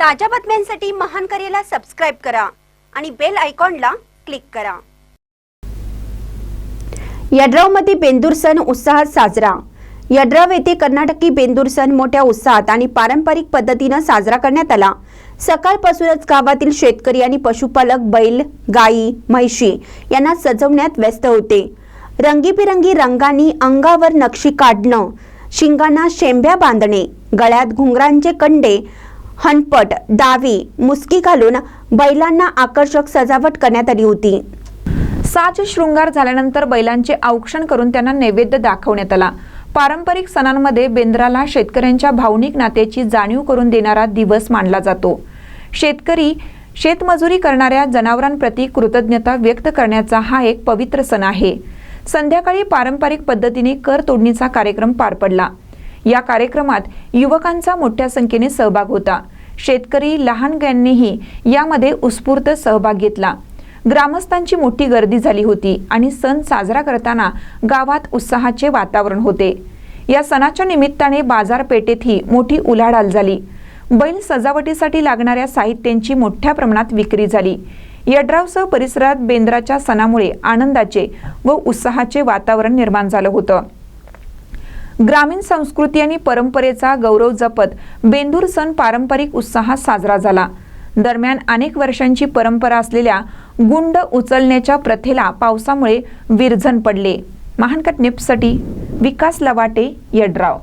ताज्या बातम्यांसाठी महान करेला सबस्क्राईब करा आणि बेल आयकॉनला क्लिक करा. यड्रावमध्ये बेंदूर सण उत्साहात साजरा. यड्राव येथे कर्नाटकी बेंदूर सण मोठ्या उत्साहात आणि पारंपरिक पद्धतीनं साजरा करण्यात आला. सकाळपासूनच गावातील शेतकरी आणि पशुपालक बैल गायी म्हैशी यांना सजवण्यात व्यस्त होते. रंगीबिरंगी रंगांनी अंगावर नक्षी काढणं शिंगांना शेंब्या बांधणे गळ्यात घुंगरांचे कंडे हनपट दावी मुसकी घालून बैलांना आकर्षक सजावट करण्यात आली होती. साज शृंगार झाल्यानंतर बैलांचे औक्षण करून त्यांना नैवेद्य दाखवण्यात आला. पारंपरिक सणांमध्ये बेंद्राला शेतकऱ्यांच्या भावनिक नात्याची जाणीव करून देणारा दिवस मानला जातो. शेतकरी शेतमजुरी करणाऱ्या जनावरांप्रती कृतज्ञता व्यक्त करण्याचा हा एक पवित्र सण आहे. संध्याकाळी पारंपरिक पद्धतीने कर तोडणीचा कार्यक्रम पार पडला. या कार्यक्रमात युवकांचा मोठ्या संख्येने सहभाग होता. शेतकरी लहानग्यांनीही यामध्ये उत्स्फूर्त सहभाग घेतला. ग्रामस्थांची मोठी गर्दी झाली होती आणि सण साजरा करताना गावात उत्साहाचे वातावरण होते. या सणाच्या निमित्ताने बाजारपेठेतही मोठी उलाढाल झाली. बैल सजावटीसाठी लागणाऱ्या साहित्यांची मोठ्या प्रमाणात विक्री झाली. यड्रावसह परिसरात बेंद्राच्या सणामुळे आनंदाचे व उत्साहाचे वातावरण निर्माण झालं होतं. ग्रामीण संस्कृती आणि परंपरेचा गौरव जपत बेंदूर सण पारंपरिक उत्साहात साजरा झाला. दरम्यान अनेक वर्षांची परंपरा असलेल्या गुंड उचलण्याच्या प्रथेला पावसामुळे विरझण पडले. महानकट निप्ससाठी विकास लवाटे यड्राव